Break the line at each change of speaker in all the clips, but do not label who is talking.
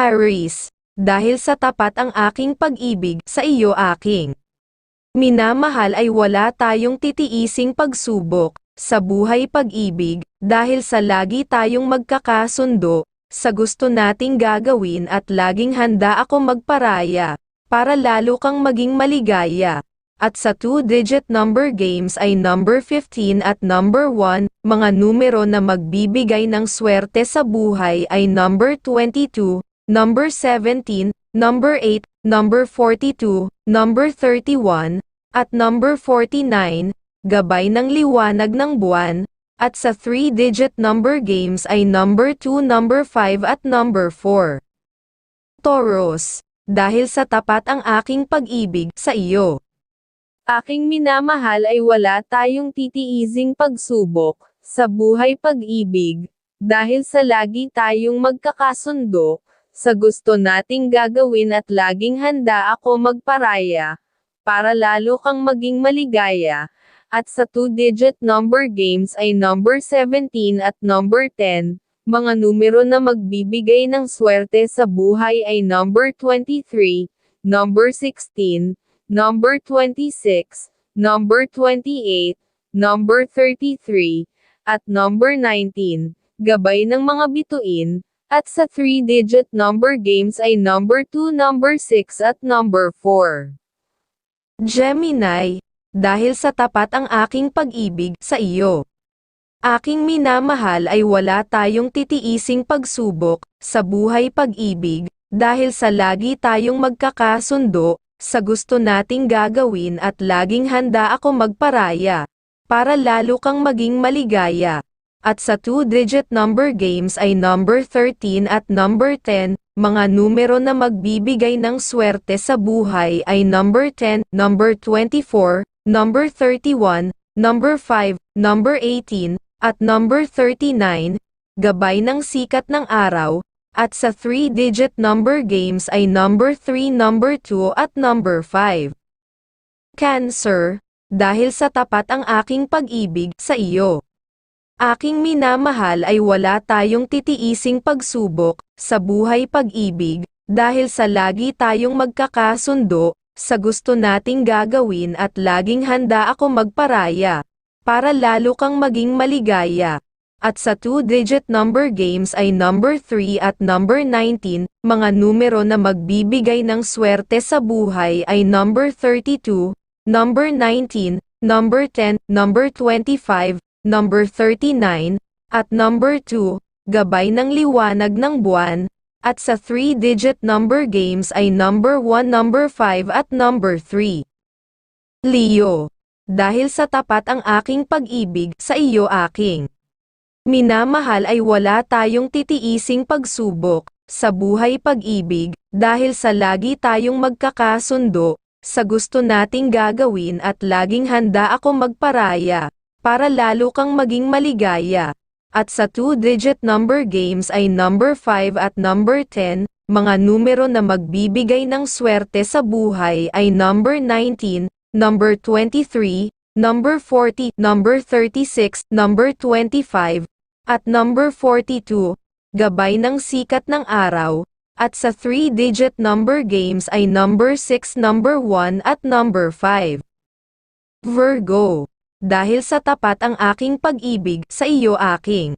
Aris, dahil sa tapat ang aking pag-ibig sa iyo aking. Minamahal ay wala tayong titiising pagsubok, sa buhay pag-ibig, dahil sa lagi tayong magkakasundo, sa gusto nating gagawin at laging handa ako magparaya, para lalo kang maging maligaya. At sa two-digit number games ay number 15 at number 1, mga numero na magbibigay ng swerte sa buhay ay number 22, number 17, number 8, number 42, number 31, at number 49, gabay ng liwanag ng buwan, at sa 3-digit number games ay number 2, number 5 at number 4. Taurus, dahil sa tapat ang aking pag-ibig sa iyo. Aking minamahal ay wala tayong titiising pagsubok, sa buhay pag-ibig, dahil sa lagi tayong magkakasundo, sa gusto nating gagawin at laging handa ako magparaya, para lalo kang maging maligaya, at sa two-digit number games ay number 17 at number 10, mga numero na magbibigay ng swerte sa buhay ay number 23, number 16, number 26, number 28, number 33, at number 19, gabay ng mga bituin, at sa 3-digit number games ay number 2, number 6 at number 4. Gemini, dahil sa tapat ang aking pag-ibig sa iyo. Aking minamahal ay wala tayong titiising pagsubok, sa buhay pag-ibig, dahil sa lagi tayong magkakasundo, sa gusto nating gagawin at laging handa ako magparaya, para lalo kang maging maligaya. At sa two-digit number games ay number 13 at number 10, mga numero na magbibigay ng swerte sa buhay ay number 10, number 24, number 31, number 5, number 18, at number 39, gabay ng sikat ng araw, at sa 3-digit number games ay number 3, number 2 at number 5. Cancer, dahil sa tapat ang aking pag-ibig sa iyo. Aking minamahal ay wala tayong titiising pagsubok, sa buhay pag-ibig, dahil sa lagi tayong magkakasundo, sa gusto nating gagawin at laging handa ako magparaya, para lalo kang maging maligaya. At sa two-digit number games ay number 3 at number 19, mga numero na magbibigay ng swerte sa buhay ay number 32, number 19, number 10, number 25, number 39, at number 2, gabay ng liwanag ng buwan, at sa 3-digit number games ay number 1, number 5 at number 3. Leo, dahil sa tapat ang aking pag-ibig sa iyo aking. Minamahal ay wala tayong titiising pagsubok, sa buhay pag-ibig, dahil sa lagi tayong magkakasundo, sa gusto nating gagawin at laging handa ako magparaya, para lalo kang maging maligaya. At sa two-digit number games ay number 5 at number 10, mga numero na magbibigay ng swerte sa buhay ay number 19, number 23, number 40, number 36, number 25, at number 42, gabay ng sikat ng araw, at sa 3-digit number games ay number 6, number 1 at number 5. Virgo dahil sa tapat ang aking pag-ibig sa iyo aking.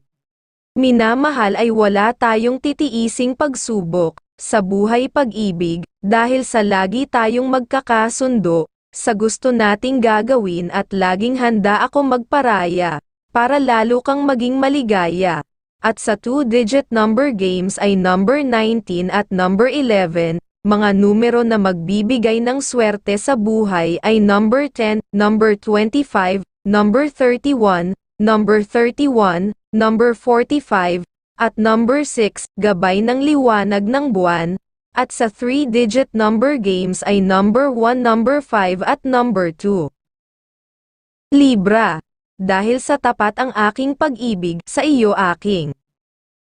Minamahal ay wala tayong titiising pagsubok, sa buhay pag-ibig, dahil sa lagi tayong magkakasundo, sa gusto nating gagawin at laging handa ako magparaya, para lalo kang maging maligaya. At sa two-digit number games ay number 19 at number 11, mga numero na magbibigay ng swerte sa buhay ay number 10, number 25, number 31, number 31, number 45, at number 6, gabay ng liwanag ng buwan, at sa 3-digit number games ay number 1, number 5 at number 2. Libra, dahil sa tapat ang aking pag-ibig sa iyo aking.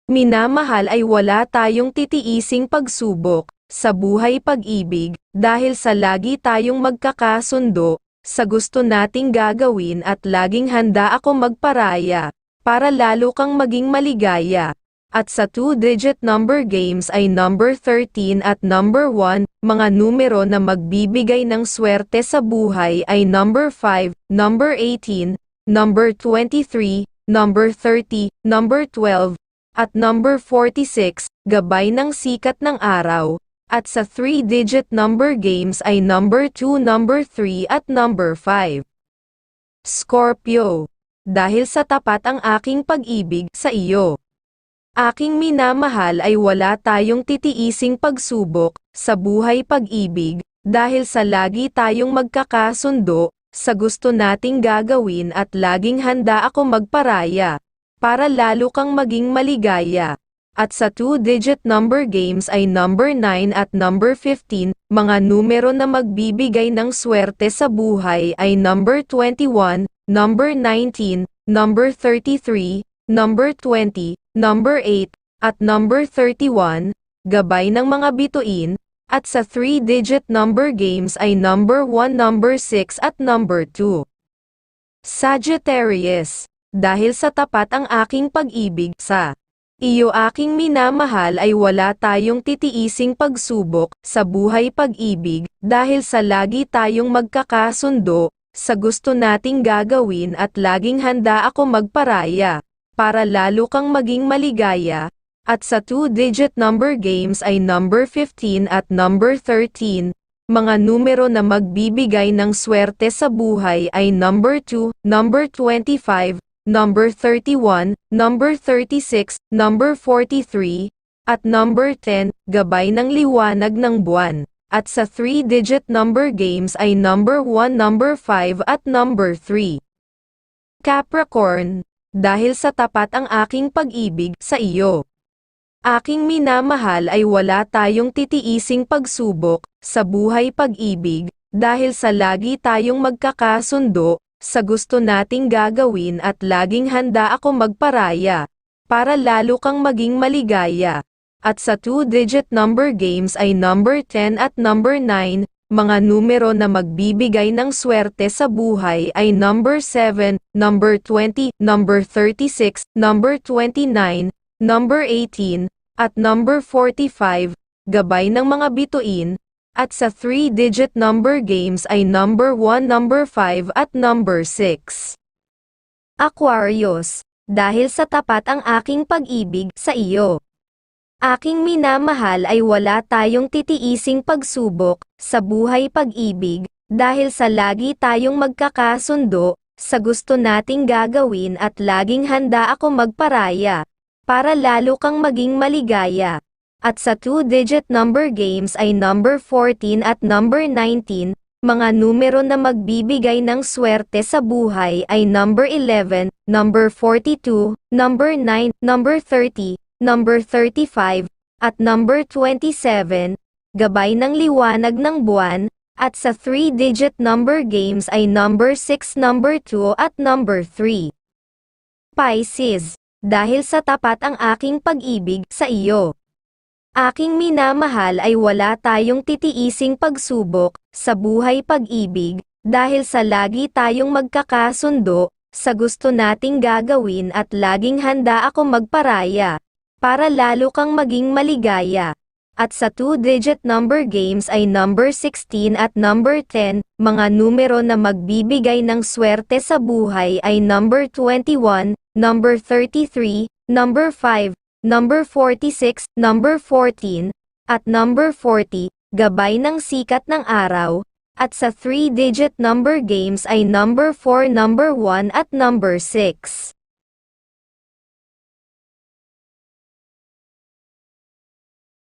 Minamahal ay wala tayong titiising pagsubok, sa buhay pag-ibig, dahil sa lagi tayong magkakasundo, sa gusto nating gagawin at laging handa ako magparaya, para lalo kang maging maligaya. at sa 2-digit number games ay number 13 at number 1, mga numero na magbibigay ng swerte sa buhay ay number 5, number 18, number 23, number 30, number 12, at number 46, gabay ng sikat ng araw, at sa 3-digit number games ay number 2, number 3 at number 5. Scorpio, dahil sa tapat ang aking pag-ibig sa iyo. Aking minamahal ay wala tayong titiising pagsubok sa buhay pag-ibig dahil sa lagi tayong magkakasundo sa gusto nating gagawin at laging handa ako magparaya para lalo kang maging maligaya. At sa 2-digit number games ay number 9 at number 15, mga numero na magbibigay ng swerte sa buhay ay number 21, number 19, number 33, number 20, number 8, at number 31, gabay ng mga bituin, at sa 3-digit number games ay number 1, number 6 at number 2. Sagittarius, dahil sa tapat ang aking pag-ibig sa iyo aking minamahal ay wala tayong titiising pagsubok sa buhay pag-ibig dahil sa lagi tayong magkakasundo sa gusto nating gagawin at laging handa ako magparaya para lalo kang maging maligaya. At sa 2-digit number games ay number 15 at number 13 mga numero na magbibigay ng swerte sa buhay ay number 2, number 25, number 31, number 36, number 43, at number 10, gabay ng liwanag ng buwan. At sa 3-digit number games ay number 1, number 5 at number 3. Capricorn, dahil sa tapat ang aking pag-ibig sa iyo. Aking minamahal ay wala tayong titiising pagsubok sa buhay pag-ibig dahil sa lagi tayong magkakasundo sa gusto nating gagawin at laging handa ako magparaya para lalo kang maging maligaya. At sa 2-digit number games ay number 10 at number 9, mga numero na magbibigay ng swerte sa buhay ay number 7, number 20, number 36, number 29, number 18, at number 45, gabay ng mga bituin, at sa 3-digit number games ay number 1, number 5 at number 6. Aquarius, dahil sa tapat ang aking pag-ibig sa iyo. Aking minamahal ay wala tayong titiising pagsubok sa buhay pag-ibig dahil sa lagi tayong magkakasundo sa gusto nating gagawin at laging handa ako magparaya para lalo kang maging maligaya. At sa 2-digit number games ay number 14 at number 19, mga numero na magbibigay ng swerte sa buhay ay number 11, number 42, number 9, number 30, number 35, at number 27, gabay ng liwanag ng buwan, at sa 3-digit number games ay number 6, number 2 at number 3. Pisces, dahil sa tapat ang aking pag-ibig sa iyo. Aking minamahal ay wala tayong titiising pagsubok sa buhay pag-ibig dahil sa lagi tayong magkakasundo sa gusto nating gagawin at laging handa ako magparaya para lalo kang maging maligaya. At sa 2-digit number games ay number 16 at number 10, mga numero na magbibigay ng swerte sa buhay ay number 21, number 33, number 5, number 46, number 14, at number 40, gabay ng sikat ng araw, at sa 3-digit number games ay number 4, number 1 at number 6.